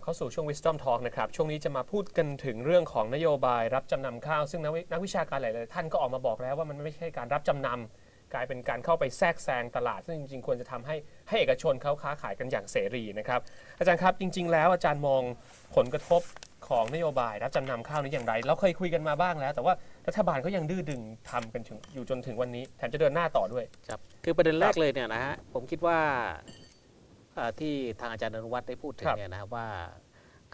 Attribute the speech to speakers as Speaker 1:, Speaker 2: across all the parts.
Speaker 1: บเข้าสู่ช่วง Wisdom Talk นะครับ ช่วงนี้จะมาพูดกันถึงเรื่องของนโยบายรับจำนำข้าว ซึ่งนักวิชาการหลายๆท่านก็ออกมาบอกแล้วว่ามันไม่ใช่การรับจำนำกลายเป็นการเข้าไปแทรกแซงตลาด ซึ่งจริง ๆ ควรจะทำให้ให้เอกชนเขาค้าขายกันอย่างเสรีนะครับอาจารย์ครับจริง ๆ แล้วอาจารย์มองผลกระทบของนโยบายรับจำนำข้าวนี้อย่างไร เราเคยคุยกันมาบ้างแล้ว แต่ว่ารัฐบาลก็ยังดื้อดึงทำกันอยู่จนถึงวันนี้แถมจะเดินหน้าต่อด้วย
Speaker 2: ครับคือประเด็นแรกเลยเนี่ยนะฮะผมคิดว่า ที่ทางอาจารย์อนุวัฒน์ได้พูดถึง
Speaker 1: ครับ
Speaker 2: เนี่ยนะครับว่า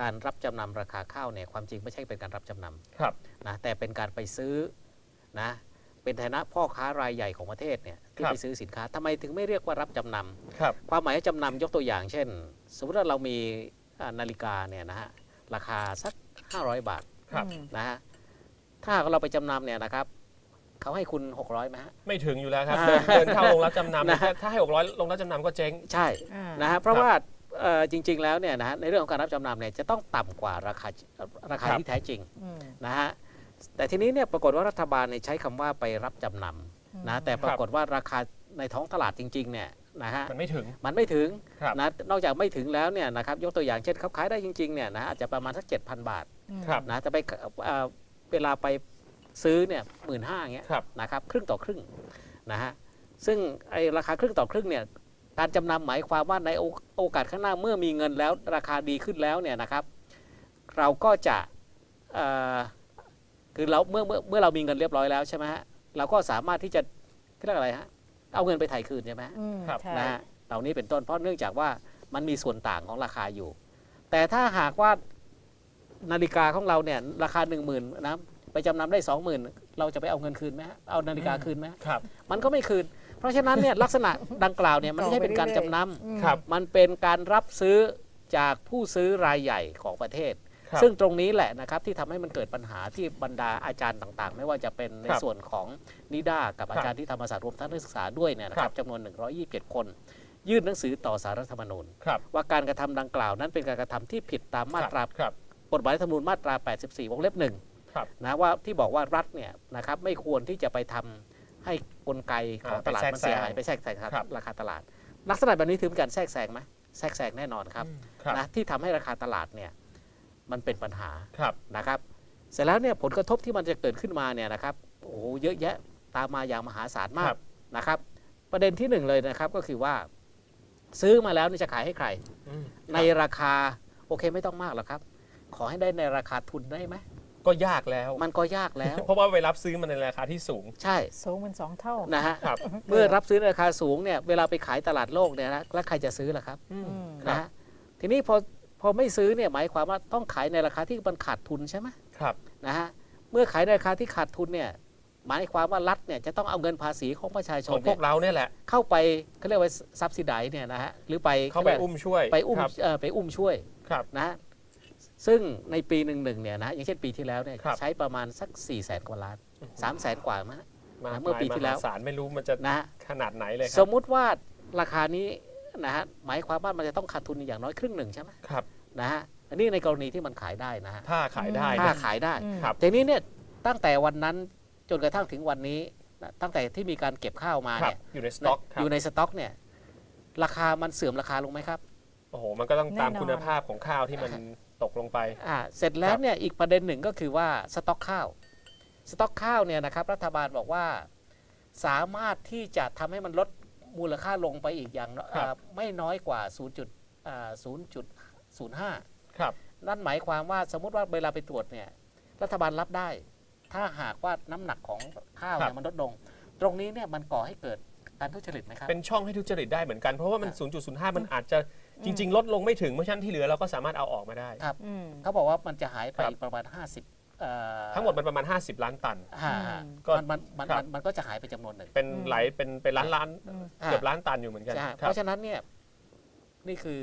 Speaker 2: การรับจำนำราคาข้าวเนี่ยความจริงไม่ใช่เป็นการรับจำน
Speaker 1: ครับำ
Speaker 2: นะแต่เป็นการไปซื้อนะเป็นฐานะพ่อค้ารายใหญ่ของประเทศเนี่ยที่
Speaker 1: ครับ
Speaker 2: ไปซื้อสินค้าทำไมถึงไม่เรียกว่ารับจำน
Speaker 1: ครับำ
Speaker 2: ความหมายจำนำยกตัวอย่าง เช่น สมมติว่าเรามีอ่านาฬิกาเนี่ยนะฮะราคาสัก 500 บาท
Speaker 1: ครับ
Speaker 2: นะฮะถ้าเราไปจำนำเนี่ยนะครับ เขาให้คุณ 600ไหมฮะ
Speaker 1: ไม่ถึงอยู่แล้วครับ
Speaker 2: อ่า
Speaker 1: เดินเดินเข้าโรงรับจำนำ
Speaker 2: นะ
Speaker 1: ถ้าถ้าให้ 600ลงรับจำนำก็เจ๊ง
Speaker 2: ใช่
Speaker 3: อ่า
Speaker 2: นะฮะเพราะว่าเอ่อจริง ๆ แล้วเนี่ยนะฮะในเรื่องของการรับจำนำเนี่ยจะต้องต่ำกว่าราคาราคา
Speaker 1: ครับ
Speaker 2: ที่แท้จริง
Speaker 3: อืม
Speaker 2: นะฮะแต่ทีนี้เนี่ยปรากฏว่ารัฐบาลเนี่ยใช้คำว่าไปรับจำนำนะแต่ปรากฏว่าราคาในท้องตลาดจริง ๆ เนี่ยนะฮะ
Speaker 1: มันไม่ถึง
Speaker 2: มันไม่ถึง
Speaker 1: ครับ
Speaker 2: นะนอกจากไม่ถึงแล้วเนี่ยนะครับยกตัวอย่างเช่นเขาขายได้จริงๆเนี่ยนะฮะอาจจะประมาณสัก7,000 บาท
Speaker 1: ครับ
Speaker 2: นะแต่ไปเอ่อเวลาไป ซื้อเนี่ยหมื่นห้าเงี้ย
Speaker 1: ครับ
Speaker 2: นะครับครึ่งต่อครึ่งนะฮะซึ่งไอราคาครึ่งต่อครึ่งเนี่ยการจำนำหมายความว่าในโอโอกาสข้างหน้าเมื่อมีเงินแล้วราคาดีขึ้นแล้วเนี่ยนะครับ เราก็จะเอ่อคือเราเมื่อเมื่อเมื่อเรามีเงินเรียบร้อยแล้วใช่ไหมฮะเราก็สามารถที่จะเรียกอะไรฮะเอาเงินไปถ่ายคืนใช่ไหมฮะ
Speaker 3: อืม
Speaker 1: ครับ
Speaker 3: ใช่
Speaker 2: นะฮะเหล่านี้เป็นต้นเพราะเนื่องจากว่ามันมีส่วนต่างของราคาอยู่ แต่ถ้าหากว่านาฬิกาของเราเนี่ยราคา 1 0,000นะ ไปจำนำได้20,000เราจะไปเอาเงินคืนไหมฮะเอานาฬิกาคืนไหมฮะ
Speaker 1: ครับ
Speaker 2: มันก็ไม่คืน เพราะฉะนั้นเนี่ยลักษณะดังกล่าวเนี่ยมันไม่ใช่เป็นการจำน
Speaker 3: อืม
Speaker 1: ครับำ
Speaker 2: มันเป็นการรับซื้อจากผู้ซื้อรายใหญ่ของประเทศ
Speaker 1: ครับ
Speaker 2: ซึ่งตรงนี้แหละนะครับที่ทำให้มันเกิดปัญหาที่บรรดาอาจารย์ต่างๆ ไม่ว่าจะเป็นใน
Speaker 1: ครับ
Speaker 2: ส่วนของนิด้ากับอาจารย์ที่ธรรมศาสตร์รวมทั้งนักศึกษาด้วยเนี่ยนะค
Speaker 1: ครั
Speaker 2: รับบ จำนวน 127 คน ยื่นหนังสือต่อสารรัฐธรรมนูญ
Speaker 1: ครับ
Speaker 2: ว่าการกระทำดังกล่าวนั้นเป็นการกระทำที่ผิดตามมาตรา
Speaker 1: ครับ
Speaker 2: กฎหมายรัฐธรรมนูญมาตรา 84 วงเล็บหนึ่ง
Speaker 1: ครับ
Speaker 2: นะว่าที่บอกว่ารัฐเนี่ยนะครับไม่ควรที่จะไปทำให้กลไกของ
Speaker 1: อ่า
Speaker 2: ตลาด
Speaker 1: ไปแทรก
Speaker 2: มันเสียหาย
Speaker 1: แซง
Speaker 2: ไปแทรกแซง
Speaker 1: ครับ
Speaker 2: ราคาตลาด ลักษณะแบบนี้ถือเป็นการแทรกแซงไหมแทรกแซงแน่นอนครับ
Speaker 1: ครับ
Speaker 2: นะที่ทำให้ราคาตลาดเนี่ยมันเป็นปัญหา
Speaker 1: ครับ
Speaker 2: นะครับ เสร็จแล้วเนี่ยผลกระทบที่มันจะเกิดขึ้นมาเนี่ยนะครับโอ้โหเยอะแยะตามมาอย่างมหาศาลมา
Speaker 1: ค
Speaker 2: ก
Speaker 1: รับ
Speaker 2: นะครับ ประเด็นที่หนึ่งเลยนะครับก็คือว่า ซื้อมาแล้วเนี่ยจะขายให้ใคร
Speaker 1: อืม
Speaker 2: ในราคาโอเคไม่ต้องมากหรอกครับ ขอให้ได้ในราคาทุนได้ไหม
Speaker 1: ก็ยากแล้ว
Speaker 2: มันก็ยากแล้ว
Speaker 1: เพราะว่าไปรับซื้อมันในราคาที่สูง
Speaker 2: ใช่
Speaker 3: สูงเป็นสองเท่า
Speaker 2: นะฮะ
Speaker 1: ครับ
Speaker 2: เมื่อรับซื้อในราคาสูงเนี่ยเวลาไปขายตลาดโลกเนี่ยนะแล้วใครจะซื้อล่ะครับ
Speaker 1: อืม
Speaker 3: อืม
Speaker 1: ครับ
Speaker 2: นะฮะทีนี้พอพอไม่ซื้อเนี่ยหมายความว่าต้องขายในราคาที่มันขาดทุนใช่ไหม
Speaker 1: ครับ
Speaker 2: นะฮะเมื่อขายในราคาที่ขาดทุนเนี่ยหมายความว่ารัฐเนี่ยจะต้องเอาเงินภาษีของประชาช
Speaker 1: ขอนงพ
Speaker 2: เนี่
Speaker 1: วยกเราเนี่ยแหละ
Speaker 2: เข้าไปเขาเรียกว่าซับซิไดเนี่ยนะฮะหรือไป
Speaker 1: เข้าไปอุ้มช่วย
Speaker 2: ไปอุ้ม
Speaker 1: ครับ
Speaker 2: เอ่อไปอุ้มช่วย
Speaker 1: ครับ
Speaker 2: นะฮะ ซึ่งในปีหนึ่งหนึ่งเนี่ยนะฮะอย่างเช่นปีที่แล้วเนี่ย
Speaker 1: ครับ
Speaker 2: ใช้ประมาณสัก4ี่แสนกว่าล้าน3ามแสนกว่ามั้ง
Speaker 1: มา
Speaker 2: เมื่อปีที่แล้ว
Speaker 1: มหาศาลไม่รู้มันจะ
Speaker 2: นะฮะ
Speaker 1: ขนาดไหนเลยค
Speaker 2: ส
Speaker 1: รับ
Speaker 2: มมุติว่าราคานี้นะฮะหมายความว่ามันจะต้องขาดทุนอย่างน้อยครึ่งหนึ่งใช่ไหม
Speaker 1: ครับ
Speaker 2: นะฮะอันนี้ในกรณีที่มันขายได้นะฮะ
Speaker 1: ถ้าขายได้
Speaker 2: ถ้า
Speaker 1: นะ
Speaker 2: ขายได้
Speaker 3: อืม
Speaker 1: ครับ
Speaker 2: ทีนี้เนี่ยตั้งแต่วันนั้นจนกระทั่งถึงวันนี้นะตั้งแต่ที่มีการเก็บข้าวมา
Speaker 1: ครับ
Speaker 2: เนี่ย
Speaker 1: อยู่ในสต็อกครับ
Speaker 2: อยู่ในสต็อกเนี่ยราคามันเสื่อมราคาลงไหมครับ
Speaker 1: โอ้โหมันก็ต้องตาม
Speaker 3: แน่นอน
Speaker 1: คุณภาพของข้าวที่มัน ตกลงไป
Speaker 2: อ่าเสร็จแล้
Speaker 1: ควรับ
Speaker 2: เนี่ยอีกประเด็นหนึ่งก็คือว่าสต็อกข้าว สต็อกข้าวเนี่ยนะครับรัฐบาลบอกว่าสามารถที่จะทำให้มันลดมูลค่าลงไปอีกอย่างน้อย
Speaker 1: ครับ
Speaker 2: อ่าไม่น้อยกว่า 0. จุดอ่า0.05
Speaker 1: ครับ
Speaker 2: นั่นหมายความว่าสมมุติว่าเวลาไปตรวจเนี่ยรัฐบาลรับได้ ถ้าหากว่าน้ำหนักของข้าว
Speaker 1: ครั
Speaker 2: เนี่ย
Speaker 1: บ
Speaker 2: มันลดลง ตรงนี้เนี่ยมันก่อให้เกิดการทุจริตไหมครับ
Speaker 1: เป็นช่องให้ทุจริตได้เหมือนกัน เพราะว่ามัน
Speaker 2: อะ
Speaker 1: 0.05 มันอาจจะ จริง ๆ ลดลงไม่ถึงเพราะฉะนั้นที่เหลือเราก็สามารถเอาออกมาได้
Speaker 2: ครับ
Speaker 3: อืม
Speaker 2: เขาบอกว่ามันจะหายไป
Speaker 1: ครับ
Speaker 2: อีกประมาณ 50เอ่อ
Speaker 1: ทั้งหมดมันประมาณ 50 ล้านตัน
Speaker 2: อ่า
Speaker 3: อืม
Speaker 1: ก็
Speaker 2: มันมันมัน
Speaker 1: ครับ
Speaker 2: มันมันก็จะหายไปจำนวนหนึ่ง
Speaker 1: เป็น
Speaker 3: อืม
Speaker 1: หลายเป็นเป็นล้านล้าน
Speaker 3: อืม
Speaker 1: เกือบล้านตันอยู่เหมือนกัน
Speaker 2: ใช่
Speaker 1: ค
Speaker 2: เพ
Speaker 1: รับ
Speaker 2: ราะฉะนั้นเนี่ยนี่คือ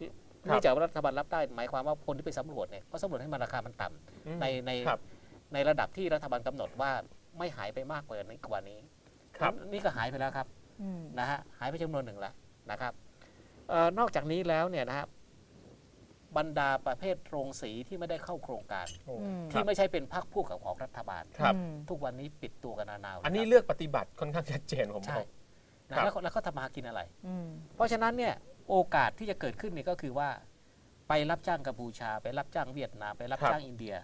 Speaker 1: ครับ
Speaker 2: เนื่องจากว่ารัฐบาลรับได้ หมายความว่าคนที่ไปสำรวจเนี่ยก็สำรวจให้มันราคามันต่ำ
Speaker 1: อืม
Speaker 2: ในใน
Speaker 1: ครับ
Speaker 2: ในระดับที่รัฐบาลกำหนดว่าไม่หายไปมากกว่านี้กว่านี้
Speaker 1: ครับ
Speaker 2: นี่ก็หายไปแล้วครับ
Speaker 3: อืม
Speaker 2: นะฮะหายไปจำนวนหนึ่งแล้วนะครับเออ นอกจากนี้แล้วเนี่ยนะครับบรรดาประเภทโรงสีที่ไม่ได้เข้าโครงการ
Speaker 1: โอ้
Speaker 3: อืม
Speaker 1: ครั
Speaker 2: ที่
Speaker 1: บ
Speaker 2: ไม่ใช่เป็นพรรคพวกของรัฐบาล
Speaker 1: ครับ
Speaker 3: อืม
Speaker 2: ทุกวันนี้ปิดตัวกันนานๆ
Speaker 1: อันนี้
Speaker 2: ครับ
Speaker 1: เลือกปฏิบัติค่อนข้างชัดเจนผม
Speaker 2: ใช่
Speaker 1: บอก
Speaker 2: นะครับแล้วแล้วเขาทำมาหากินอะไร
Speaker 3: อืม
Speaker 2: เพราะฉะนั้นเนี่ยโอกาสที่จะเกิดขึ้นเนี่ยก็คือว่า ไปรับจ้างกัมพูชา ไปรับจ้างเวียดนามไปรับ
Speaker 1: ครับ
Speaker 2: จ้างอินเดีย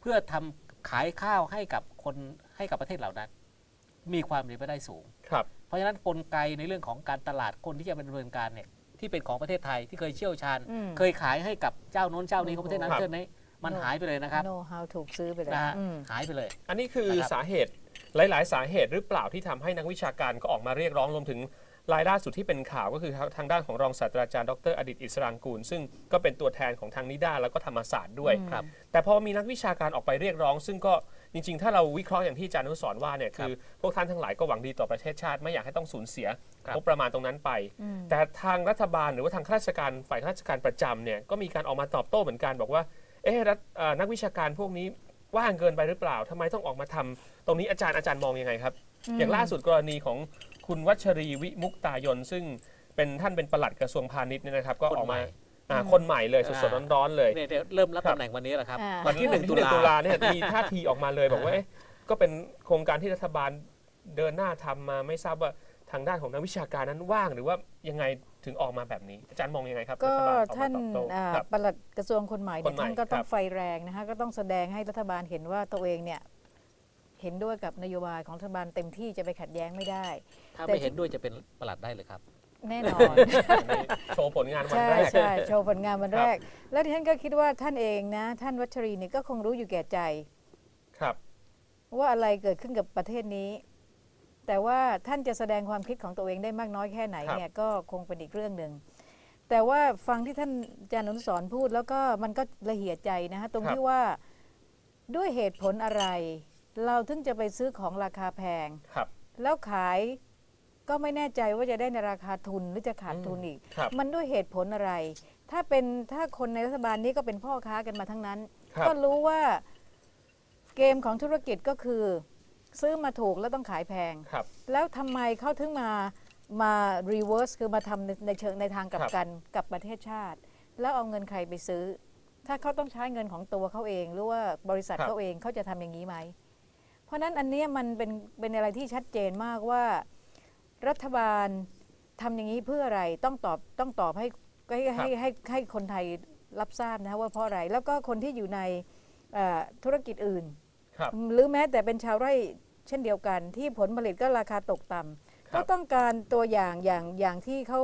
Speaker 2: เพื่อทำขายข้าวให้กับคนให้กับประเทศเหล่านั้น มีความเป็นไปได้สูง
Speaker 1: ครับ
Speaker 2: เพราะฉะนั้นกลไกในเรื่องของการตลาดคนที่จะดำเนินการเนี่ย ที่เป็นของประเทศไทยที่เคยเชี่ยวชาญ
Speaker 3: อืม
Speaker 2: เคยขายให้กับเจ้าโน้นเจ้านี้ของประเทศนั้น
Speaker 1: ครับ
Speaker 2: เจ้านี้มันหายไปเลยนะครับ
Speaker 3: know how ถูกซื้อไปเลย
Speaker 2: นะฮะ
Speaker 3: อืม
Speaker 2: หายไปเลย
Speaker 1: อันนี้คือ
Speaker 2: นะครับ
Speaker 1: สาเหตุหลาย ๆ สาเหตุหรือเปล่าที่ทำให้นักวิชาการก็ออกมาเรียกร้องรวมถึงรายล่าสุดที่เป็นข่าวก็คือทางด้านของรองศาสตราจารย์ดรอดิตอิสรางกูล ซึ่งก็เป็นตัวแทนของทางนิด้าแล้วก็ธรรมศาสตร์ด้วย
Speaker 3: อืม
Speaker 2: ครับ
Speaker 1: แต่พอมีนักวิชาการออกไปเรียกร้อง ซึ่งก็ จริง ๆ ถ้าเราวิเคราะห์อย่างที่อาจารย์อนุสรณ์ว่าเนี่ย
Speaker 2: ครับ
Speaker 1: คือพวกท่านทั้งหลายก็หวังดีต่อประเทศชาติ ไม่อยากให้ต้องสูญเสีย
Speaker 2: ครับ
Speaker 1: งบประมาณตรงนั้นไป
Speaker 3: อืม
Speaker 1: แต่ทางรัฐบาลหรือว่าทางข้าราชการฝ่ายข้าราชการประจำเนี่ยก็มีการออกมาตอบโต้เหมือนกันบอกว่าเอ๊ะรัฐเอ่อนักวิชาการพวกนี้ว่างเกินไปหรือเปล่าทำไมต้องออกมาทำตรงนี้อาจารย์อาจารย์มองยังไงครับ อย่างล่าสุดกรณีของคุณวัชรีวิมุกตายนซึ่งเป็นท่านเป็นปลัดกระทรวงพาณิชย์เนี่ยนะครับ ก็ออกมา
Speaker 2: คนใหม่
Speaker 1: อ่าคนใหม่เลยสดๆร้อนๆเลย
Speaker 2: เนี่ยเดี๋ยวเริ่มรับ
Speaker 1: ครับ
Speaker 2: ตำแหน่งวันนี้แหละครับ
Speaker 3: อ่า
Speaker 2: วันที่หนึ่ง
Speaker 1: ที่
Speaker 2: ตุ
Speaker 1: หนึ่ง
Speaker 2: ลา
Speaker 1: ตุลาเนี่ยมีท่าทีออกมาเลยบอกว่า
Speaker 2: อ่า
Speaker 1: เอ๊ะก็เป็นโครงการที่รัฐบาลเดินหน้าทำมาไม่ทราบว่าทางด้านของนักวิชาการนั้นว่างหรือว่ายังไงถึงออกมาแบบนี้ อาจารย์มองยังไงครับ
Speaker 3: ก็
Speaker 1: รัฐบาลออก
Speaker 3: ท่าน
Speaker 1: มาตอบโต้
Speaker 3: อ่า
Speaker 1: ครับ
Speaker 3: ปลัดกระทรวงคนใหม่
Speaker 1: ค
Speaker 3: เนี่ย
Speaker 1: นใหม่
Speaker 3: ท่านก็ต้อ
Speaker 1: ค
Speaker 3: ง
Speaker 1: รับ
Speaker 3: ไฟแรงนะคะก็ต้องแสดงให้รัฐบาลเห็นว่าตัวเองเนี่ยเห็นด้วยกับนโยบายของรัฐบาลเต็มที่จะไปขัดแย้งไม่ได้
Speaker 2: ถ้า
Speaker 3: แต่
Speaker 2: ไม่เห็นด้วยจะเป็นประหลัดได้เลยครับ
Speaker 3: แน่นอน
Speaker 1: โชว์ผลงานวัน
Speaker 3: ใช่
Speaker 1: แรก
Speaker 3: ใช่โชว์ผลงานวัน
Speaker 1: ครับ
Speaker 3: แรก แล้วดิฉันก็คิดว่าท่านเองนะ ท่านวัชรีเนี่ยก็คงรู้อยู่แก่ใจ
Speaker 1: ครับ
Speaker 3: ว่าอะไรเกิดขึ้นกับประเทศนี้ แต่ว่าท่านจะแสดงความคิดของตัวเองได้มากน้อยแค่ไหน
Speaker 1: ครับ
Speaker 3: เนี่ยก็คงเป็นอีกเรื่องหนึ่งแต่ว่าฟังที่ท่านอาจารย์อนุสรณ์พูดแล้วก็มันก็ละเหียดใจนะฮะตรงที่ว่าด้วยเหตุผลอะไร เราถึงจะไปซื้อของราคาแพง
Speaker 1: ครับ
Speaker 3: แล้วขาย ก็ไม่แน่ใจว่าจะได้ในราคาทุนหรือจะขาดทุนอีก
Speaker 1: ครับ
Speaker 3: มันด้วยเหตุผลอะไร ถ้าเป็นถ้าคนในรัฐบาลนี้ก็เป็นพ่อค้ากันมาทั้งนั้น
Speaker 1: ครับ
Speaker 3: ก็รู้ว่าเกมของธุรกิจก็คือ ซื้อมาถูกแล้วต้องขายแพง
Speaker 1: ครับ
Speaker 3: แล้วทำไมเขาถึงมามา reverse คือมาทำในในเชิงในทางกลับ
Speaker 1: ครับ
Speaker 3: กันกับประเทศชาติ แล้วเอาเงินใครไปซื้อ ถ้าเขาต้องใช้เงินของตัวเขาเอง หรือว่าบริษัทเขาเองเขาจะทำอย่างนี้ไหม เพราะฉะนั้นอันเนี้ยมันเป็นเป็นอะไรที่ชัดเจนมากว่า รัฐบาลทำอย่างนี้เพื่ออะไรต้องตอบต้องตอบให้ให้ให้ให้ให้คนไทยรับทราบนะว่าเพราะอะไร แล้วก็คนที่อยู่ในเอ่อธุรกิจอื่น
Speaker 1: ครับ
Speaker 3: หรือแม้แต่เป็นชาวไร่เช่นเดียวกัน ที่ผลผลิตก็ราคาตกต่ำ
Speaker 1: ครับ
Speaker 3: ก็ต้องการตัวอย่างอย่างอย่างที่เขา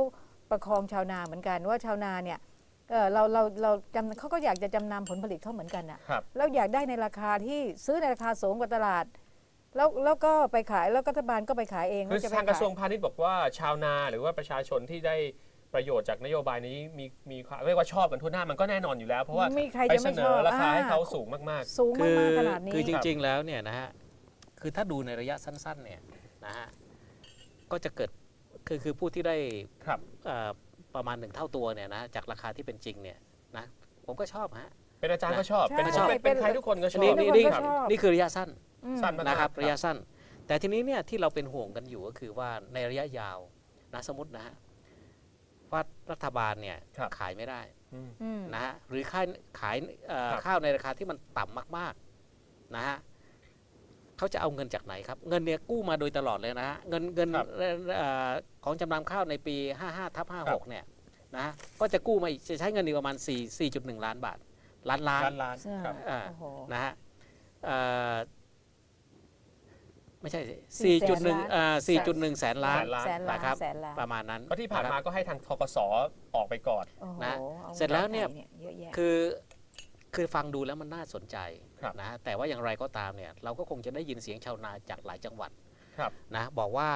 Speaker 3: ประคองชาวนาเหมือนกันว่าชาวนาเนี่ยเอ่อเราเราเราจำเขาก็อยากจะจำนำผลผลิตเขาเหมือนกันอะ
Speaker 1: ครับ
Speaker 3: แล้วอยากได้ในราคาที่ซื้อในราคาสูงกว่าตลาด แล้วแล้วก็ไปขายแล้วก็รัฐบาลก็ไปขายเอง
Speaker 1: คือ
Speaker 3: ว่จะไป
Speaker 1: ทางกระทรวง
Speaker 3: ขาย
Speaker 1: พาณิชย์บอกว่าชาวนาหรือว่าประชาชนที่ได้ประโยชน์จากนโยบายนี้มีมีความเรียกว่าชอบกันทั่วหน้ามันก็แน่นอนอยู่แล้ว เพราะว่า
Speaker 3: มีใคร
Speaker 1: ไป
Speaker 3: จะ
Speaker 1: เส
Speaker 3: ไม่
Speaker 1: น
Speaker 3: ชอ
Speaker 1: อบราคาให้เขา
Speaker 3: อ่
Speaker 1: สูงมาก
Speaker 3: สูง
Speaker 2: คือ
Speaker 3: มากๆขนาดนี้
Speaker 2: คือจริง ๆ แล้วเนี่ยนะฮะคือถ้าดูในระยะสั้น ๆ เนี่ยนะฮะก็จะเกิดคือคือผู้ที่ได้
Speaker 1: ๆครับ
Speaker 2: เอ่อประมาณหนึ่งเท่าตัวเนี่ยนะจากราคาที่เป็นจริงเนี่ยนะผมก็ชอบฮะ
Speaker 1: เป็นอาจารย์ก็ชอบ
Speaker 3: ใช่
Speaker 1: เป็น
Speaker 2: ชอบ
Speaker 1: เป็นเป็นใครทุกคนก็ชอบ
Speaker 2: นี่
Speaker 3: ทุก
Speaker 2: นี่
Speaker 3: คน
Speaker 2: นี่
Speaker 3: ก็ชอบ
Speaker 2: นี่คือระยะสั้น
Speaker 3: อืม
Speaker 1: สั้นมาก
Speaker 2: นะครับ
Speaker 1: ครับ
Speaker 2: ระยะสั้น แต่ทีนี้เนี่ยที่เราเป็นห่วงกันอยู่ก็คือว่าในระยะยาวนะสมมตินะฮะว่ารัฐบาลเนี่ย
Speaker 1: ครับ
Speaker 2: ขายไม่ได้
Speaker 1: อืม
Speaker 3: อืม
Speaker 2: นะฮะหรือขายขายเอ่อ
Speaker 1: ครับ
Speaker 2: ข้าวในราคาที่มันต่ำมากๆนะฮะเขาจะเอาเงินจากไหนครับ เงินเนี่ยกู้มาโดยตลอดเลยนะฮะเงินเงิน
Speaker 1: ครับ
Speaker 2: เอ่อของจำนำข้าวในปี 55ทับ56 เนี่ยนะฮะก็จะกู้มาอีกจะใช้เงินอีกประมาณ 4 4.1 ล้านบาท ล้านล้าน
Speaker 1: ล้านล้าน
Speaker 3: ใช่
Speaker 1: ครับ
Speaker 2: อ่า
Speaker 3: โอ้โห
Speaker 2: นะฮะเอ่อ ไม่ใช่
Speaker 3: สี่
Speaker 2: สี่
Speaker 3: แสน
Speaker 2: จุดหนึ่ง
Speaker 3: ล้าน
Speaker 2: อ่าสี่จุดหนึ่งแสนล้าน
Speaker 3: แสนล้าน
Speaker 2: นะครับ
Speaker 3: แสนล้าน
Speaker 2: ประมาณนั้น
Speaker 1: ก็ที่ผ่านมาะ
Speaker 2: ครับ
Speaker 1: ก็ให้ทางทกสออกไปก่อน
Speaker 3: โอ้โห
Speaker 2: นะ
Speaker 3: อา
Speaker 2: เสร็จแล้วเนี่ย
Speaker 3: งิเยอะแยะ
Speaker 2: คือคือฟังดูแล้วมันน่าสนใจ
Speaker 1: ครับ
Speaker 2: นะฮะแต่ว่าอย่างไรก็ตามเนี่ยเราก็คงจะได้ยินเสียงชาวนาจากหลายจังหวัด
Speaker 1: ครับ
Speaker 2: นะบอกว่า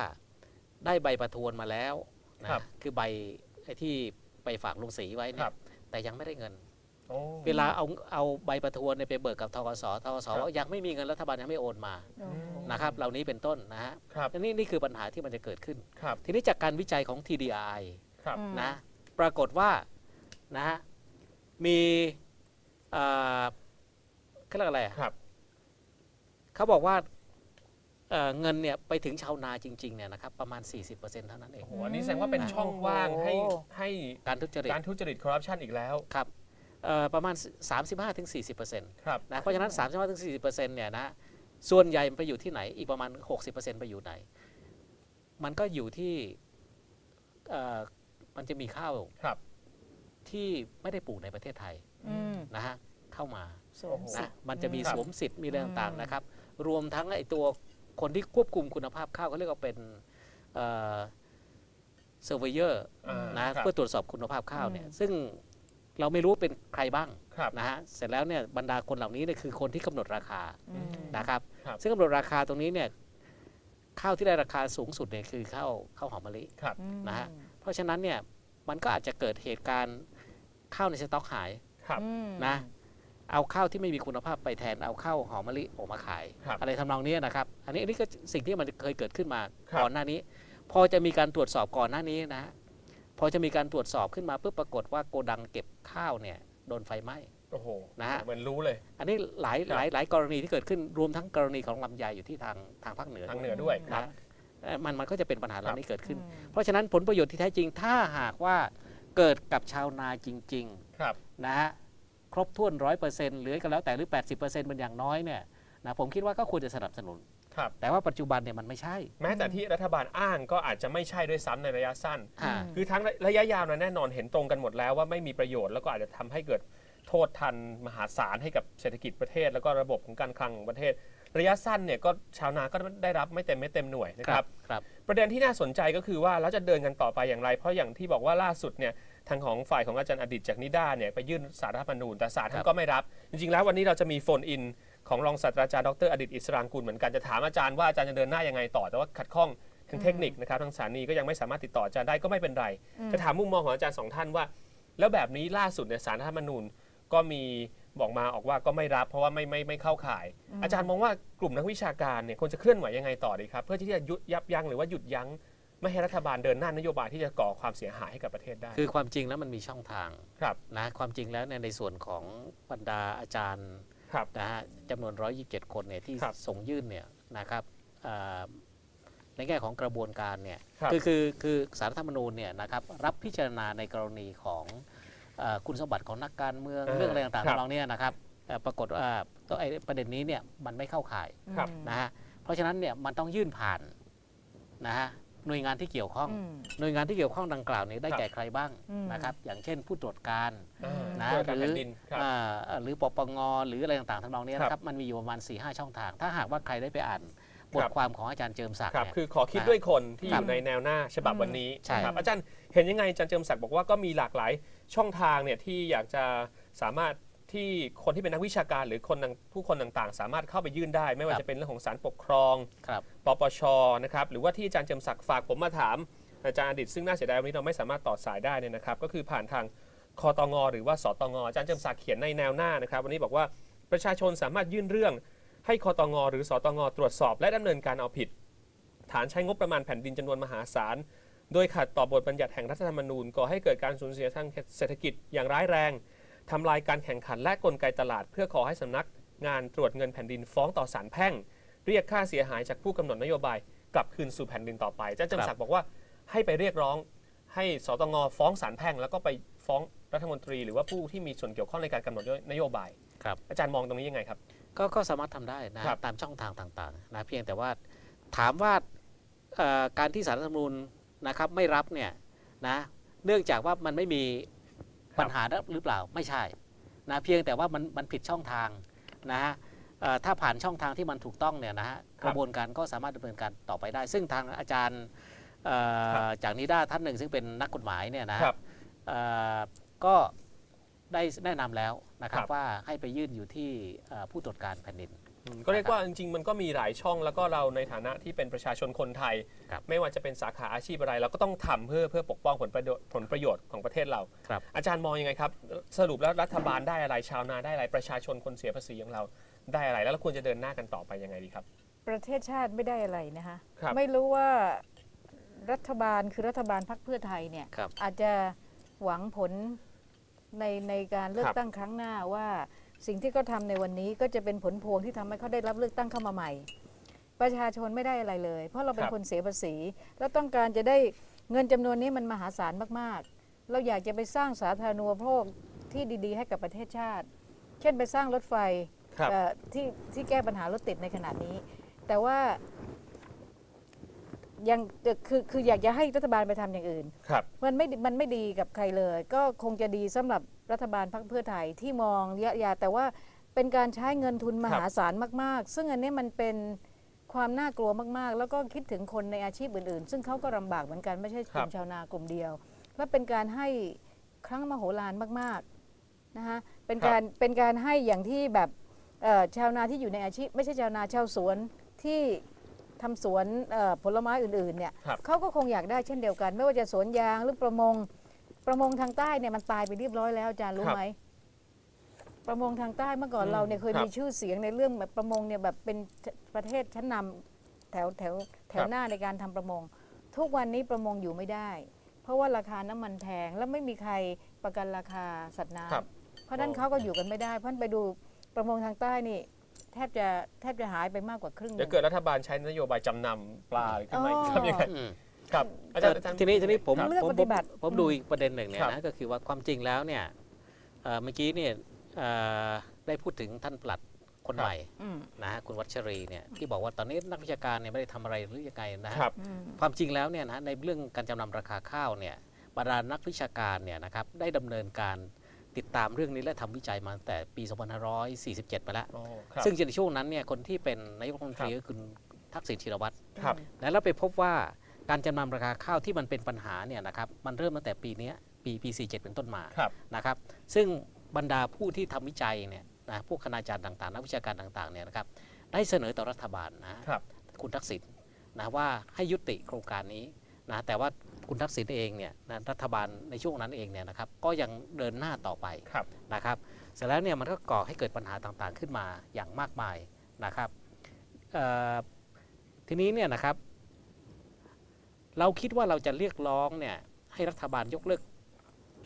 Speaker 2: ได้ใบประทวนมาแล้วนะครับคือใบไอ้ที่ไปฝากลุงศรีไว้เนี่
Speaker 1: ครั
Speaker 2: ย
Speaker 1: บ
Speaker 2: แต่ยังไม่ได้เงิน
Speaker 1: โอ้
Speaker 2: เวลาเอาเอาใบประทวนเนี่ยไปเบิกกับทกสทกส
Speaker 1: ครับ
Speaker 2: ว่ายังไม่มีเงินรัฐบาลยังไม่โอนมา
Speaker 3: โอ้โห
Speaker 2: นะครับเหล่านี้เป็นต้นนะฮะ
Speaker 1: ครับ
Speaker 2: นี่นี่คือปัญหาที่มันจะเกิดขึ้น
Speaker 1: ครับ
Speaker 2: ทีนี้จากการวิจัยของ TDI
Speaker 1: ครับ
Speaker 3: อืม
Speaker 2: นะปรากฏว่านะฮะมีเอ่อเขาเรียกอะไรอะ
Speaker 1: ครับ
Speaker 2: เขาบอกว่าเอ่อเงินเนี่ยไปถึงชาวนาจริงๆเนี่ยนะครับประมาณ 40%เท่านั้นเอง
Speaker 1: โอ้โหอันนี้แสดงว่าเป็นช่องว่างให้
Speaker 3: โอ้โห
Speaker 1: ให้
Speaker 2: การทุจริต
Speaker 1: การทุจริตคอร์รัปชันอีกแล้ว
Speaker 2: ครับเอ่อ ประมาณ 35-40%น
Speaker 1: ครับะ
Speaker 2: เพราะฉะนั้น 35-40%เนี่ยนะส่วนใหญ่มันไปอยู่ที่ไหนอีกประมาณ 60%ไปอยู่ไหน มันก็อยู่ที่เอ่อมันจะมีข้าว
Speaker 1: ครับ
Speaker 2: ที่ไม่ได้ปลูกในประเทศไทย
Speaker 3: อืม
Speaker 2: นะฮะเข้ามา
Speaker 3: สวมสิ
Speaker 2: นะ
Speaker 3: ทธิ์
Speaker 2: มันจะมี
Speaker 3: อืม
Speaker 2: สวมสิทธิ์มีอะไรต่าง
Speaker 3: อืม
Speaker 2: ๆนะครับ รวมทั้งไอ้ตัวคนที่ควบคุมคุณภาพข้าวเขาเรียกว่าเป็นเซอร์เวเยอร์
Speaker 1: อ่า
Speaker 2: นะครับเพื่อตรวจสอบคุณภาพข้าวเนี่ย
Speaker 3: อืม
Speaker 2: ซึ่ง เราไม่รู้เป็นใครบ้าง
Speaker 1: ครับ
Speaker 2: นะฮะเสร็จแล้วเนี่ยบรรดาคนเหล่านี้เนี่ยคือคนที่กำหนดราคา
Speaker 3: อืม
Speaker 2: นะครับ
Speaker 1: ครับ
Speaker 2: ซึ่งกำหนดราคาตรงนี้เนี่ยข้าวที่ได้ราคาสูงสุดเนี่ยคือข้าวข้าวหอมมะลิ
Speaker 1: ครับ
Speaker 3: อืม
Speaker 2: นะฮะเพราะฉะนั้นเนี่ยมันก็อาจจะเกิดเหตุการณ์ข้าวในสต็อกหาย
Speaker 1: ครับ
Speaker 3: อืม
Speaker 2: นะเอาข้าวที่ไม่มีคุณภาพไปแทนเอาข้าวหอมมะลิออกมาขาย
Speaker 1: ครับ
Speaker 2: อะไรทำนองนี้นะครับ อันนี้อันนี้ก็สิ่งที่มันเคยเกิดขึ้นมา
Speaker 1: ครับ
Speaker 2: ก่อนหน้านี้ พอจะมีการตรวจสอบก่อนหน้านี้นะฮะ พอจะมีการตรวจสอบขึ้นมาเพื่อปรากฏว่าโกดังเก็บข้าวเนี่ยโดนไฟไหม้
Speaker 1: โอ้โห
Speaker 2: นะฮะ
Speaker 1: เหมือนรู้เลย
Speaker 2: อันนี้หลาย
Speaker 1: ครับ
Speaker 2: หลายหลายกรณีที่เกิดขึ้นรวมทั้งกรณีของลำไยอยู่ที่ทางทางภาคเหนือ
Speaker 1: ทางเหนือด้วยครับ
Speaker 2: นะเอ่อมันมันก็จะเป็นปัญหาเหล่านี้เกิดขึ้น
Speaker 3: อืม
Speaker 2: เพราะฉะนั้นผลประโยชน์ที่แท้จริงถ้าหากว่าเกิดกับชาวนาจริง
Speaker 1: ครับ
Speaker 2: ๆนะฮะครบถ้วนร้อยเปอร์เซ็นต์หรือก็แล้วแต่หรือ 80%เป็นอย่างน้อยเนี่ยนะผมคิดว่าก็ควรจะสนับสนุน
Speaker 1: ครับ
Speaker 2: แต่ว่าปัจจุบันเนี่ยมันไม่ใช่
Speaker 1: แม้แต่ที่รัฐบาลอ้างก็อาจจะไม่ใช่ด้วยซ้ำในระยะสั้น
Speaker 2: อ่า
Speaker 3: อืม
Speaker 1: คือทั้งระยะยาวนะแน่นอนเห็นตรงกันหมดแล้วว่าไม่มีประโยชน์แล้วก็อาจจะทำให้เกิดโทษทันมหาศาลให้กับเศรษฐกิจประเทศ แล้วก็ระบบของการคลังของประเทศ ระยะสั้นเนี่ยก็ชาวนาก็ได้รับไม่เต็มไม่เต็มหน่วยนะครับ
Speaker 2: ครับ
Speaker 1: ประเด็นที่น่าสนใจก็คือว่าแล้วจะเดินกันต่อไปอย่างไร เพราะอย่างที่บอกว่าล่าสุดเนี่ยทางของฝ่ายของอาจารย์อดิตจากนิด้าเนี่ยไปยื่นสารรัฐธรรมนูญแต่ศาลท่า
Speaker 2: ครั
Speaker 1: น
Speaker 2: บ
Speaker 1: ก็ไม่รับ จริงๆแล้ววันนี้เราจะมีโฟนอิน ของรองศาสตราจารย์ดรอดิตอิสรางกูลเหมือนกันจะถามอาจารย์ว่าอาจารย์จะเดินหน้ายังไงต่อแต่ว่าขัดข้องทางเทคนิคนะครับทางสถานีก็ยังไม่สามารถติดต่ออาจารย์ได้ก็ไม่เป็นไรจะถามมุมมองของอาจารย์สองท่านว่า แล้วแบบนี้ล่าสุดเนี่ยสารรัฐธรรมนูญก็มีบอกมาออกว่าก็ไม่รับ เพราะว่าไม่ไม่ไม่เข้าข่าย อาจารย์มองว่ากลุ่มนักวิชาการเนี่ยควรจะเคลื่อนไหวยังไงต่อดีครับ เพื่อที่จะยุดยับยั้งหรือว่าหยุดยั้งไม่ให้รัฐบาลเดินหน้านโยบายที่จะก่อความเสียหายให้กับประเทศได้
Speaker 2: คือความจริงแล้วมันมีช่องทาง
Speaker 1: ครับ
Speaker 2: นะความจริงแล้วเนี่ยในส่วนของบรรดาอาจารย์
Speaker 1: ครับ
Speaker 2: นะฮะจำนวน 127 คนเนี่ยที่
Speaker 1: ครับ
Speaker 2: ส่งยื่นเนี่ยนะครับอ่าในแง่ของกระบวนการเนี่ย
Speaker 1: ครับ
Speaker 2: คือคือคือสารรัฐธรรมนูญเนี่ยนะครับรับพิจารณาในกรณีของอาคุณสมบัติของนักการเมือง
Speaker 1: อ่า
Speaker 2: เรื่องอะไรต่าง
Speaker 1: ครับ
Speaker 2: ๆเราเนี่ยนะครับเอ่อปรากฏว่าตัวไอ้ประเด็นนี้เนี่ยมันไม่เข้าข่าย
Speaker 1: ครับ
Speaker 2: นะฮะเพราะฉะนั้นเนี่ยมันต้องยื่นผ่านนะฮะ หน่วยงานที่เกี่ยวข้อง
Speaker 3: อืม
Speaker 2: หน่วยงานที่เกี่ยวข้องดังกล่าวนี้ได้
Speaker 1: ครับ
Speaker 2: แก่ใครบ้าง
Speaker 3: อืม
Speaker 2: นะครับ อย่างเช่นผู้ตรวจการ
Speaker 1: อ่า
Speaker 2: นะ
Speaker 1: ช่วยการ
Speaker 2: หรือ
Speaker 1: แผ่นดินครับ
Speaker 2: อ่าหรือปปงหรืออะไรต่างๆทำนองนี้
Speaker 1: ครับ
Speaker 2: นะครับ มันมีอยู่ประมาณ4ีหช่องทาง ถ้าหากว่าใครได้ไปอ่านบ
Speaker 1: ค
Speaker 2: ท
Speaker 1: รับ
Speaker 2: ความของอาจารย์เจิมศักดิ์
Speaker 1: ครับ
Speaker 2: เนี่ย
Speaker 1: คือขอคิด
Speaker 2: นะ
Speaker 1: ด้วยคนที่อ
Speaker 2: ครับ
Speaker 1: ยู่ในแนวหน้าฉบับวันนี้
Speaker 2: ใช่
Speaker 1: นะครับอาจารย์เห็นยังไงอาจารย์เจิมศักดิ์บอกว่าก็มีหลากหลายช่องทางเนี่ยที่อยากจะสามารถ ที่คนที่เป็นนักวิชาการหรือคนต่างผู้คนต่างๆ สามารถเข้าไปยื่นได้ ไม่ว่าจะเป็นเรื่องของศาลปกครอง
Speaker 2: ครับ
Speaker 1: ปปชนะครับหรือว่าที่อาจารย์เจยมศักดิ์ฝากผมมาถาม อาจารย์อดิตซึ่งน่าเสียดายวันนี้เราไม่สามารถต่อสายได้เนี่ยนะครับ ก็คือผ่านทางคอตงหรือว่าสตงอาจารย์เจยมศักดิ์เขียนในแนวหน้านะครับ วันนี้บอกว่าประชาชนสามารถยื่นเรื่อง ให้คอตงหรือสตงตรวจสอบ และดำเนินการเอาผิด ฐานใช้งบประมาณแผ่นดินจำนวนมหาศาลโดยขัดต่อบทบัญญัติแห่งรัฐธรรมนูญก่อให้เกิดการสูญเสียทางเศรษฐกิจอย่างร้ายแรง ทำลายการแข่งขันและกลไกตลาด เพื่อขอให้สำนักงานตรวจเงินแผ่นดินฟ้องต่อศาลแพ่ง เรียกค่าเสียหายจากผู้กำหนดนโยบาย กลับคืนสู่แผ่นดินต่อไปอาจารย์เจำศักดิ์บอกว่าให้ไปเรียกร้อง ให้สตงฟ้องศาลแพ่ง แล้วก็ไปฟ้องรัฐมนตรี หรือว่าผู้ที่มีส่วนเกี่ยวข้องในการกำหนดนโยบาย
Speaker 2: ครับ
Speaker 1: อาจารย์มองตรงนี้ยังไงครับ
Speaker 2: ก็ก็สามารถทำได้นะครับตามช่องทางต่างๆนะเพียงแต่ว่าถามว่าเอ่อการที่สารรัฐธรรมนูญนะครับไม่รับเนี่ยนะเนื่องจากว่ามันไม่มี ปัญหาหรือเปล่าไม่ใช่นะเพียงแต่ว่ามันมันผิดช่องทางนะฮะเอ่อถ้าผ่านช่องทางที่มันถูกต้องเนี่ยนะฮะ
Speaker 1: ค
Speaker 2: ก
Speaker 1: รับ
Speaker 2: ระบวนการก็สามารถดำเนินการต่อไปได้ ซึ่งทางอาจารย์เอ่อ
Speaker 1: ครับ
Speaker 2: จากนิด้าท่านหนึ่งซึ่งเป็นนักกฎหมายเนี่ยนะฮะ
Speaker 1: ครับ
Speaker 2: เอ่อก็ได้แนะนำแล้วนะครับ
Speaker 1: ครับ
Speaker 2: ว่าให้ไปยื่นอยู่ที่เอ่อผู้ตรวจการแผ่นดิน
Speaker 1: อืม ก็เรียกว่าจริงๆ มันก็มีหลายช่องแล้วก็เราในฐานะที่เป็นประชาชนคนไทย
Speaker 2: ครับ
Speaker 1: ไม่ว่าจะเป็นสาขาอาชีพอะไร เราก็ต้องทำเพื่อเพื่อปกป้องผลประโยชน์ผลประโยชน์ของประเทศเรา
Speaker 2: ครับ
Speaker 1: อาจารย์มองยังไงครับ สรุปแล้วรัฐบาลได้อะไรชาวนาได้อะไรประชาชนคนเสียภาษีของเราได้อะไร แล้วเราควรจะเดินหน้ากันต่อไปยังไงดีครับ
Speaker 3: ประเทศชาติไม่ได้อะไรนะคะ
Speaker 1: ครับ
Speaker 3: ไม่รู้ว่ารัฐบาลคือรัฐบาลพรรคเพื่อไทยเนี่ย
Speaker 2: ครับ
Speaker 3: อาจจะหวังผลในในการเลือ
Speaker 1: ค
Speaker 3: ก
Speaker 1: รับ
Speaker 3: ตั้งครั้งหน้าว่า สิ่งที่เขาทำในวันนี้ก็จะเป็นผลพวงที่ทำให้เขาได้รับเลือกตั้งเข้ามาใหม่ ประชาชนไม่ได้อะไรเลย เพราะเราเป็นคนเสียภาษี แล้วต้องการจะได้เงินจำนวนนี้มันมหาศาลมากๆ เราอยากจะไปสร้างสาธารณูปโภคที่ดีๆ ให้กับประเทศชาติ เช่นไปสร้างรถไฟ
Speaker 1: ครับ
Speaker 3: เอ่อที่ที่แก้ปัญหารถติดในขณะนี้ แต่ว่ายังเอ่อคือคืออยากจะให้รัฐบาลไปทำอย่างอื่น
Speaker 1: ครับ
Speaker 3: มันไม่ มันไม่ดีกับใครเลย ก็คงจะดีสำหรับ รัฐบาลพรรคเพื่อไทยที่มองระยะยาวแต่ว่าเป็นการใช้เงินทุนมหาศาลมาก ๆ ซึ่งอันนี้มันเป็นความน่ากลัวมาก ๆ แล้วก็คิดถึงคนในอาชีพอื่น ๆ ซึ่งเขาก็ลำบากเหมือนกันไม่ใช่กลุ่มชาวนากลุ่มเดียว และเป็นการให้ครั้งมโหฬารมาก ๆ นะคะเป็นการเป็นการให้อย่างที่แบบเอ่อชาวนาที่อยู่ในอาชีพ ไม่ใช่ชาวนาชาวสวนที่ทำสวนเอ่อผลไม้อื่น ๆ เนี่ย
Speaker 1: ครับ
Speaker 3: เขาก็คงอยากได้เช่นเดียวกัน ไม่ว่าจะสวนยางหรือประมง ประมงทางใต้เนี่ยมันตายไปเรียบร้อยแล้วอาจารย์รู้
Speaker 1: ครับ
Speaker 3: ไหมประมงทางใต้เมื่อก่อน
Speaker 1: อืม
Speaker 3: เราเนี่ยเคย
Speaker 1: ครับ
Speaker 3: มีชื่อเสียงในเรื่องแบบประมงเนี่ยแบบเป็นประเทศชั้นนำแถวแถวแถ
Speaker 1: ครั
Speaker 3: ว
Speaker 1: บ
Speaker 3: หน้าในการทำประมง ทุกวันนี้ประมงอยู่ไม่ได้ เพราะว่าราคาน้ำมันแพงแล้วไม่มีใครประกันราคาสัตว์น้
Speaker 1: ครับำ
Speaker 3: เพราะฉะนั้น
Speaker 1: โอ้
Speaker 3: เขาก็อยู่กันไม่ได้ เพราะฉะนั้นไปดูประมงทางใต้นี่แทบจะแทบจะหายไปมากกว่าครึ่งห
Speaker 1: เดี๋
Speaker 3: นึ่
Speaker 1: ยว
Speaker 3: ง
Speaker 1: เกิดรัฐบาลใช้นโยบายจำนำปลาขึ้นมาอีก
Speaker 3: อ๋อ
Speaker 1: ทำยังไง
Speaker 2: อืม
Speaker 1: ครับอาจารย์อาจารย์
Speaker 2: ทีนี้ทีนี้ผม
Speaker 3: เลือก
Speaker 2: ผม
Speaker 3: ปฏิบัติ
Speaker 2: ผมผมดูอีกประเด็นหนึ่งเนี่ย
Speaker 1: ครับ
Speaker 2: นะก็คือว่าความจริงแล้วเนี่ยเอ่อเมื่อกี้เนี่ยเอ่อได้พูดถึงท่านปลัดคนใหม่
Speaker 3: อืม
Speaker 2: นะฮะคุณวัชรีเนี่ยที่บอกว่าตอนนี้นักวิชาการเนี่ยไม่ได้ทำอะไรหรือยังไงนะฮะ
Speaker 1: ครับ
Speaker 3: อืม
Speaker 2: ความจริงแล้วเนี่ยนะในเรื่องการจำนำราคาข้าวเนี่ยบรรดานักวิชาการเนี่ยนะครับได้ดำเนินการติดตามเรื่องนี้และทำวิจัยมาตั้งแต่ปี 2547 ไปแล้ว
Speaker 1: อ๋อครับ
Speaker 2: ซึ่งในช่วงนั้นเนี่ยคนที่เป็นนายกรัฐมนตรี
Speaker 1: ครับ
Speaker 2: ก็คือทักษิณชินวัตร
Speaker 1: ครับ
Speaker 2: นะแล้วไปพบว่า การจำนำราคาข้าวที่มันเป็นปัญหาเนี่ยนะครับมันเริ่มตั้งแต่ปีเนี้ยปีปี 47 เป็นต้นมา
Speaker 1: ครับ
Speaker 2: นะครับซึ่งบรรดาผู้ที่ทำวิจัยเนี่ยนะพวกคณาจารย์ต่างๆนักวิชาการต่างๆเนี่ยนะครับได้เสนอต่อรัฐบาลนะครับคุณทักษิณนะว่าให้ยุติโครงการนี้นะแต่ว่าคุณทักษิณเองเนี่ยนะรัฐบาลในช่วงนั้นเองเนี่ยนะครับก็ยังเดินหน้าต่อไป
Speaker 1: ครับ
Speaker 2: นะครับเสร็จแล้วเนี่ยมันก็ก่อให้เกิดปัญหาต่างๆขึ้นมาอย่างมากมายนะครับเอ่อทีนี้เนี่ยนะครับ เราคิดว่าเราจะเรียกร้องเนี่ยให้รัฐบาลยกเลิก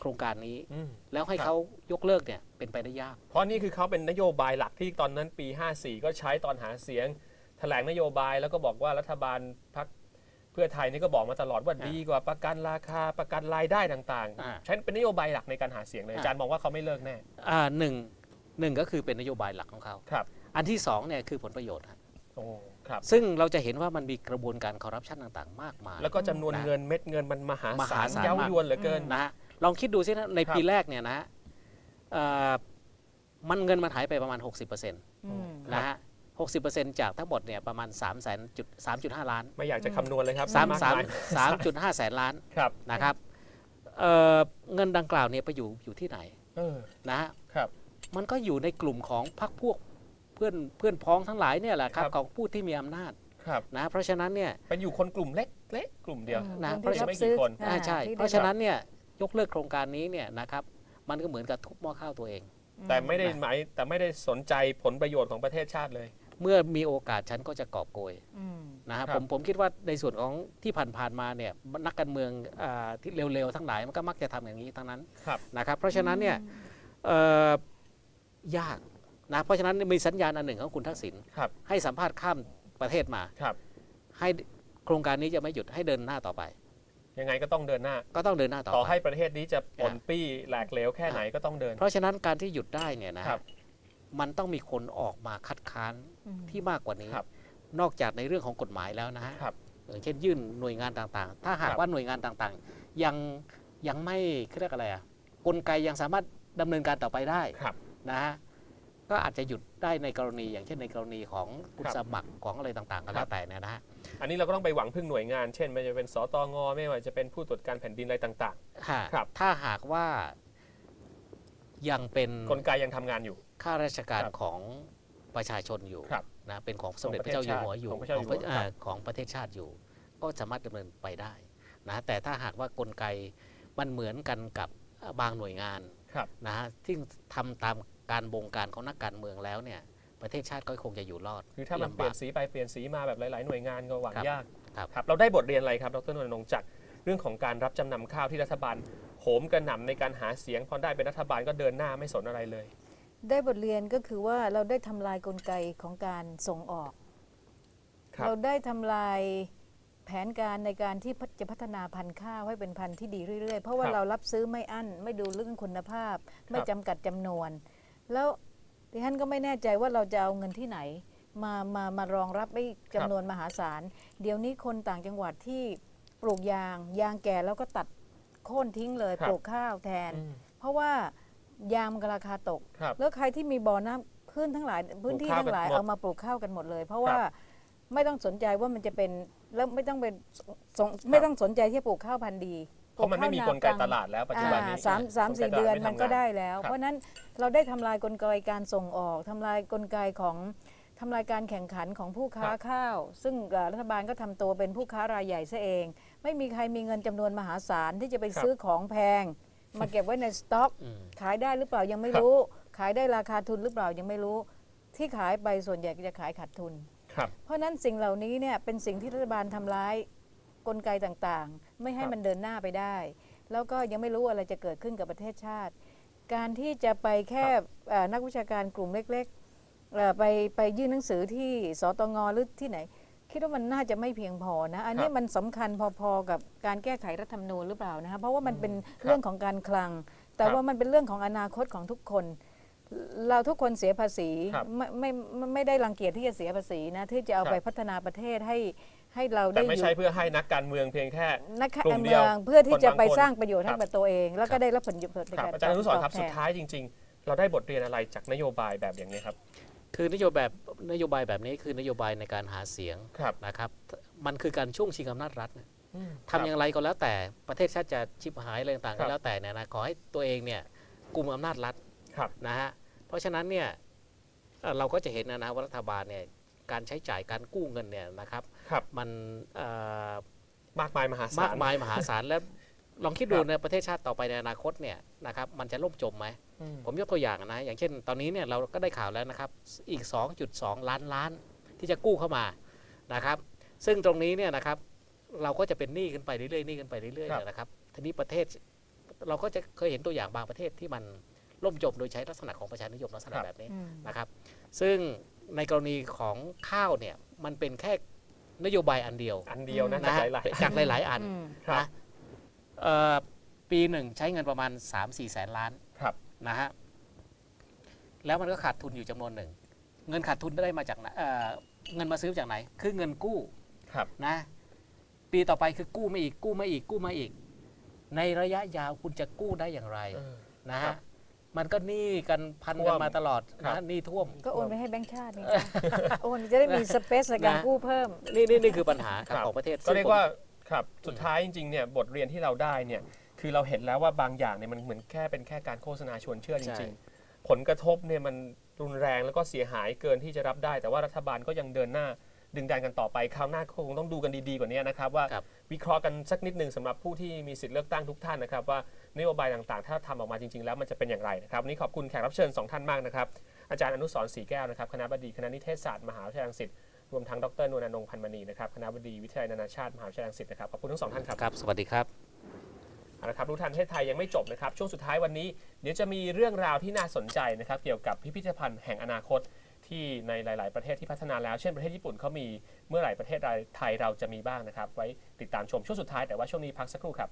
Speaker 2: โครงการนี้
Speaker 1: อืม
Speaker 2: แล้วให้
Speaker 1: ครับ
Speaker 2: เขายกเลิกเนี่ยเป็นไปได้ยาก
Speaker 1: เพราะนี่คือเขาเป็นนโยบายหลักที่ตอนนั้นปี 54 ก็ใช้ตอนหาเสียงแถลงนโยบายแล้วก็บอกว่ารัฐบาลพักเพื่อไทยนี่ก็บอกมาตลอดว่า
Speaker 2: อ่า
Speaker 1: ดีกว่าประกันราคาประกันรายได้ต่าง
Speaker 2: อ่า
Speaker 1: ๆใช้เป็นนโยบายหลักในการหาเสียงเลย
Speaker 2: อ่า
Speaker 1: อาจารย์มองว่าเขาไม่เลิกแน่
Speaker 2: อ่าหนึ่งหนึ่งก็คือเป็นนโยบายหลักของเขา
Speaker 1: ครับ
Speaker 2: อันที่สองเนี่ยคือผลประโยชน์ฮะ
Speaker 1: โอ้ครับ
Speaker 2: ซึ่งเราจะเห็นว่ามันมีกระบวนการคอร์รัปชันต่าง ๆ มากมาย
Speaker 1: แล้วก็จำนวน
Speaker 2: นะ
Speaker 1: เงินเม็ดเงินมันมหาม
Speaker 2: หา
Speaker 1: ศาล
Speaker 2: ศาล
Speaker 1: เย้ามา
Speaker 2: ก
Speaker 1: ยวนเหลือเกิน
Speaker 2: นะฮะลองคิดดูสินะใน
Speaker 1: ครับ
Speaker 2: ปีแรกเนี่ยนะฮะเอ่อมันเงินมันหายไปประมาณ 60%น
Speaker 3: อืมะ
Speaker 2: ฮะ60%จากทั้งหมดเนี่ยประมาณ3แสนจุด3.5 ล้าน
Speaker 1: ไม่อยากจะคำนวณเลยครับ
Speaker 2: 3
Speaker 1: มากมาย
Speaker 2: 3 3.5 แสนล้าน
Speaker 1: ครับ
Speaker 2: นะครับเอ่อเงินดังกล่าวเนี่ยไปอยู่อยู่ที่ไหน
Speaker 1: เออ
Speaker 2: นะฮะ
Speaker 1: ครับ
Speaker 2: มันก็อยู่ในกลุ่มของพรรคพวกเพื่อนเพื่อนพ้องทั้งหลายเนี่ยแหละครับ
Speaker 1: ครับ
Speaker 2: ของผู้ที่มีอำนาจ
Speaker 1: ครับ
Speaker 2: นะเพราะฉะนั้นเนี่ย
Speaker 1: เป็นอยู่คนกลุ่มเล็กเล็กกลุ่มเดียว
Speaker 3: อืม
Speaker 2: นะ
Speaker 3: คน
Speaker 2: เพราะ
Speaker 3: ที่
Speaker 2: ฉะนั้น
Speaker 3: รับซื้อ
Speaker 1: ไม่กี่คน
Speaker 3: อ่า
Speaker 2: อ่าใช่
Speaker 3: ที่ได้
Speaker 2: เพราะฉะนั้นเนี่ยยกเลิกโครงการนี้เนี่ยนะครับมันก็เหมือนกับทุบหม้อข้าวตัวเอง
Speaker 1: แต่ไม่ได้หมายแต่ไม่ได้สนใจผลประโยชน์ของประเทศชาติเลย
Speaker 2: เมื่อมีโอกาสฉันก็จะกอบโกย
Speaker 3: อืม
Speaker 2: นะฮะ
Speaker 1: ครับ
Speaker 2: ผมผมคิดว่าในส่วนของที่ผ่านๆมาเนี่ยนักการเมืองอาที่เร็วๆทั้งหลายมันก็มักจะทำอย่างนี้ทั้งนั้น
Speaker 1: ครับ
Speaker 2: นะครับ เพราะฉะนั้นเนี่ยเอ่อยาก นะเพราะฉะนั้นมีสัญญาณอันหนึ่งของคุณทักษิณ
Speaker 1: ครับ
Speaker 2: ให้สัมภาษณ์ข้ามประเทศมา
Speaker 1: ครับ
Speaker 2: ให้โครงการนี้จะไม่หยุดให้เดินหน้าต่อไป
Speaker 1: ยังไงก็ต้องเดินหน้า
Speaker 2: ก็ต้องเดินหน้าต่อ
Speaker 1: ต่อ
Speaker 2: ไป
Speaker 1: ให้ประเทศนี้จะปนปี้แหลกเหลวแค่ไหนก็ต้องเดิน
Speaker 2: เพราะฉะนั้นการที่หยุดได้เนี่ยนะครับมันต้องมีคนออกมาคัดค้าน
Speaker 3: อืม
Speaker 2: ที่มากกว่านี้
Speaker 1: ครับ
Speaker 2: นอกจากในเรื่องของกฎหมายแล้วนะฮะ
Speaker 1: ครับ
Speaker 2: อย่างเช่นยื่นหน่วยงานต่างๆ ถ้าหาก
Speaker 1: ครับ
Speaker 2: ว่าหน่วยงานต่างๆ ยังยังไม่เขาเรียกอะไรอะกลไกยังสามารถดำเนินการต่อไปได้
Speaker 1: ครับ
Speaker 2: นะฮะ ก็อาจจะหยุดได้ในกรณี อย่างเช่นในกรณีของผู้
Speaker 1: ครับ
Speaker 2: สมัครของอะไรต่างๆก็
Speaker 1: ครั
Speaker 2: แล้
Speaker 1: บ
Speaker 2: วแต่เนี่ยนะฮะ
Speaker 1: อันนี้เราก็ต้องไปหวังพึ่งหน่วยงาน เช่นไม่ว่าจะเป็นสตงไม่ว่าจะเป็นผู้ตรวจการแผ่นดินอะไรต่าง
Speaker 2: ฮะ
Speaker 1: ครับ
Speaker 2: ถ้าหากว่ายังเป็น
Speaker 1: ๆกลไกยังทำงานอยู่
Speaker 2: ข้าราชการ
Speaker 1: ครับ
Speaker 2: ของประชาชนอยู่
Speaker 1: ครับ
Speaker 2: นะเป็นของสมเด็จ
Speaker 1: ของ
Speaker 2: พระเจ้าอยู่หัวอยู่
Speaker 1: ของพระเจ้าอยู่หัว
Speaker 2: ของพระอ่า
Speaker 1: ครับ
Speaker 2: ของประเทศชาติอยู่ ก็สามารถดำเนินไปได้นะแต่ถ้าหากว่ากลไกมันเหมือนกันกับบางหน่วยงาน
Speaker 1: ครับ
Speaker 2: นะฮะที่ทำตาม การบงการของนักการเมืองแล้วเนี่ยประเทศชาติก็คงจะอยู่รอด
Speaker 1: คือถ้ามันเปลี่ยนสีไปเปลี่ยนสีมาแบบหลาย ๆ หน่วยงานก็หวัง
Speaker 2: ครับ
Speaker 1: ยาก
Speaker 2: ครับ
Speaker 1: ครับเราได้บทเรียนอะไรครับดรนนท์จากเรื่องของการรับจำนำข้าวที่รัฐบาลโหมกระหน่ำในการหาเสียงพอได้เป็นรัฐบาลก็เดินหน้าไม่สนอะไรเลย
Speaker 3: ได้บทเรียนก็คือว่าเราได้ทำลายกลไกของการส่งออก
Speaker 1: ครับ
Speaker 3: เราได้ทำลายแผนการในการที่จะพัฒนาพันธุ์ข้าวให้เป็นพันธุ์ที่ดีเรื่อย ๆ เพราะว่า
Speaker 1: ครับ
Speaker 3: เรารับซื้อไม่อั้นไม่ดูเรื่องคุณภาพ ไม่
Speaker 1: ครับ
Speaker 3: จำกัดจำนวน แล้วดิฉันก็ไม่แน่ใจว่าเราจะเอาเงินที่ไหน มามามารองรับไอ้จำนวนมหาศาล เดี๋ยวนี้คนต่างจังหวัดที่ปลูกยาง ยางแก่แล้วก็ตัดโค่นทิ้งเลย
Speaker 1: ครับ
Speaker 3: ปลูกข้าวแทน
Speaker 1: อืม
Speaker 3: เพราะว่ายางมันก็ราคาตก
Speaker 1: ครับ
Speaker 3: แล้วใครที่มีบ่อน้ำพื้นทั้งหลาย พื้นที่
Speaker 1: ปลูกข้าว
Speaker 3: ทั้งหลาย
Speaker 1: กันหมด
Speaker 3: เอามาปลูกข้าวกันหมดเลย เพราะว่า
Speaker 1: ครับ
Speaker 3: ไม่ต้องสนใจว่ามันจะเป็นแล้วไม่ต้องเป็นสงไม่ต้องสนใจที่จะปลูกข้าวพันธุ์ดี
Speaker 1: เพราะมันไม่มีกลไกตลาดแล้วปัจจุบันนี้
Speaker 3: อ่าสามสาม
Speaker 1: กลไก
Speaker 3: สี่
Speaker 1: ตลา
Speaker 3: เดือน
Speaker 1: ไทำ
Speaker 3: มันก็
Speaker 1: งา
Speaker 3: ได้แล้ว
Speaker 1: ครับ
Speaker 3: เพราะฉะนั้นเราได้ทำลายกลไกการส่งออกทำลายกลไกของทำลายการแข่งขันของผู้ค้า
Speaker 1: ครับ
Speaker 3: ข้าว ซึ่งเอ่อรัฐบาลก็ทำตัวเป็นผู้ค้ารายใหญ่ซะเอง ไม่มีใครมีเงินจำนวนมหาศาลที่จะไป
Speaker 1: ครับ
Speaker 3: ซื้อของแพง มาเก็บไว้ในสต็อก
Speaker 2: อืม
Speaker 3: ขายได้หรือเปล่ายังไม่
Speaker 1: ครับ
Speaker 3: รู้ ขายได้ราคาทุนหรือเปล่ายังไม่รู้ ที่ขายไปส่วนใหญ่ก็จะขายขาดทุน
Speaker 1: ครับ
Speaker 3: เพราะฉะนั้นสิ่งเหล่านี้เนี่ยเป็นสิ่งที่รัฐบาลทำร้ายกลไกต่างๆ ไม่ให้
Speaker 1: ครับ
Speaker 3: มันเดินหน้าไปได้ แล้วก็ยังไม่รู้อะไรจะเกิดขึ้นกับประเทศชาติ การที่จะไปแค่เอ่อนักวิชาการกลุ่มเล็กๆเอ่อไปไปยื่นหนังสือที่สตงหรือที่ไหน คิดว่ามันน่าจะไม่เพียงพอนะอันนี้
Speaker 1: ครับ
Speaker 3: มันสำคัญพอๆกับการแก้ไขรัฐธรรมนูญหรือเปล่านะคะเพราะว่ามันเป็น
Speaker 1: ครับ
Speaker 3: เรื่องของการคลัง แต่
Speaker 1: ครับ
Speaker 3: ว่ามันเป็นเรื่องของอนาคตของทุกคนเราทุกคนเสียภาษี
Speaker 1: ครับ
Speaker 3: ไม่ไม่ไม่ไม่ได้รังเกียจที่จะเสียภาษีนะที่จะเอา
Speaker 1: ครับ
Speaker 3: ไปพัฒนาประเทศให้ ให้เรา
Speaker 1: แต่
Speaker 3: ได้
Speaker 1: ไม่
Speaker 3: อยู่
Speaker 1: ใช่เพื่อให้นักการเมืองเพียงแค่
Speaker 3: นัก
Speaker 1: กลุ่
Speaker 3: การ
Speaker 1: มเดี
Speaker 3: เมื
Speaker 1: ยว
Speaker 3: องเพื่อที่จะ
Speaker 1: คนบาง
Speaker 3: ไป
Speaker 1: คน
Speaker 3: สร้างประโยชน์ให้
Speaker 1: ครับ
Speaker 3: กับตัวเอง แล้ว
Speaker 2: ครั
Speaker 3: ก็
Speaker 2: บ
Speaker 3: ได้รับผลประโยชน์ใน
Speaker 1: ครับ
Speaker 3: การ
Speaker 1: อาจารย์อนุสรณ์ครับ
Speaker 3: ตแท
Speaker 1: สุดท้ายจริง ๆ เราได้บทเรียนอะไรจากนโยบายแบบอย่างนี้ครับ
Speaker 2: คือนโยบายแบบนโยบายแบบนี้คือนโยบายในการหาเสียง
Speaker 1: ครับ
Speaker 2: นะครับมันคือการช่วงชิงอำนาจรัฐนะ
Speaker 1: อืม
Speaker 2: ทำอย่างไรก็แล้วแต่ประเทศชาติจะชิบหายอะไรต่างๆ
Speaker 1: ครั
Speaker 2: ก็
Speaker 1: บ
Speaker 2: แล้วแต่เนี่ยนะขอให้ตัวเองเนี่ยกลุ่มอำนาจรัฐ
Speaker 1: ครับ
Speaker 2: นะฮะเพราะฉะนั้นเนี่ยเอ่อเราก็จะเห็นนะนะว่ารัฐบาลเนี่ย การใช้จ่ายการกู้เงินเนี่ยนะครับ
Speaker 1: ครับ
Speaker 2: มันเอ่อ
Speaker 1: มากมายมหาศาล
Speaker 2: มากมายมหาศาลและลองคิดดู
Speaker 1: ครับ
Speaker 2: ในประเทศชาติต่อไปในอนาคตเนี่ยนะครับมันจะล่มจมไหม
Speaker 1: อืม
Speaker 2: ผมยกตัวอย่างนะอย่างเช่น ตอนนี้เนี่ยเราก็ได้ข่าวแล้วนะครับอีก 2.2 ล้านล้านที่จะกู้เข้ามานะครับ ซึ่งตรงนี้เนี่ยนะครับเราก็จะเป็นหนี้กันไปเรื่อยๆหนี้กันไปเรื่อยๆ
Speaker 1: ครับ
Speaker 2: เนี่ยนะครับทีนี้ประเทศเราก็จะเคยเห็นตัวอย่างบางประเทศที่มันล่มจมโดยใช้ลักษณะของประชานิยมลักษณะแบบนี้
Speaker 3: อืม
Speaker 2: นะครับ ซึ่ง ในกรณีของข้าวเนี่ยมันเป็นแค่นโยบายอันเดียว
Speaker 1: อันเดียวนะ
Speaker 2: นะ
Speaker 1: จาก
Speaker 2: ฮะ
Speaker 1: หลายๆ
Speaker 2: จากหลาย ๆ อัน
Speaker 3: อืม
Speaker 1: ครับ
Speaker 2: นะเอ่อปีหนึ่งใช้เงินประมาณ 3-4 แสนล้าน
Speaker 1: ครับ
Speaker 2: นะฮะแล้วมันก็ขาดทุนอยู่จำนวนหนึ่ง เงินขาดทุนได้มาจากไหนเอ่อเงินมาซื้อมาจากไหน คือเงินกู้
Speaker 1: ครับ
Speaker 2: นะปีต่อไปคือกู้มาอีกกู้มาอีกกู้มาอีก ในระยะยาวคุณจะกู้ได้อย่างไร
Speaker 1: เออ
Speaker 2: นะ
Speaker 1: ครั
Speaker 2: ฮะ
Speaker 1: บ
Speaker 2: มันก็หนี้กันพัน
Speaker 1: ท่
Speaker 2: กั
Speaker 1: วนม
Speaker 2: มาตลอด
Speaker 1: ครับ
Speaker 2: นะหนี้ท่วม
Speaker 3: ก็โอนไปให้แบงค์ชาตินี่โอนจะได้มีสเปซในการ
Speaker 2: นะ
Speaker 3: กู้เพิ่ม
Speaker 2: นี่นี่นี่คือปัญหาครับ
Speaker 1: ครับ
Speaker 2: ของประเทศ
Speaker 1: ก็เรียก
Speaker 2: ซึ่งผม
Speaker 1: ว่าครับสุดท้ายจริงๆเนี่ยบทเรียนที่เราได้เนี่ยคือเราเห็นแล้วว่าบางอย่างเนี่ยมันเหมือนแค่เป็นแค่การโฆษณาชวนเชื่อจ
Speaker 2: ใช่
Speaker 1: ริงๆ ผลกระทบเนี่ยมันรุนแรงแล้วก็เสียหายเกินที่จะรับได้ แต่ว่ารัฐบาลก็ยังเดินหน้า ดึงดันกันต่อไปคราวหน้าก็คงต้องดูกันดีๆกว่านี้นะครับว่า
Speaker 2: ครับ
Speaker 1: วิเคราะห์กันสักนิดหนึ่งสำหรับผู้ที่มีสิทธิ์เลือกตั้งทุกท่านนะครับว่านโยบายต่างๆ ถ้าทำออกมาจริงๆ แล้วมันจะเป็นอย่างไรนะครับวันนี้ขอบคุณแขกรับเชิญสองท่านมากนะครับอาจารย์อนุสรณ์ศรีแก้วนะครับคณะบดีคณะนิเทศศาสตร์มหาวิทยาลัยรังสิตรวมทั้งดรนวลนงค์พันมณีนะครับคณะบดีวิทยาลัยนานาชาติมหาวิทยาลัยรังสิตนะครับขอบคุณทั้งสองท่านครับ
Speaker 2: ครับ สวัสดีครับ
Speaker 1: เอาละครับรู้ทันประเทศไทยยังไม่จบนะครับช่วงสุดท้ายวันนี้ เดี๋ยวจะมีเรื่องราวที่น่าสนใจนะครับเกี่ยวกับพิพิธภัณฑ์แห่งอนาคต ที่ในหลาย ๆ ประเทศที่พัฒนาแล้ว เช่นประเทศญี่ปุ่นเขามีเมื่อไหร่ประเทศไทยเราจะมีบ้างนะครับ ไว้ติดตามชมช่วงสุดท้ายแต่ว่าช่วงนี้พักสักครู่ครับ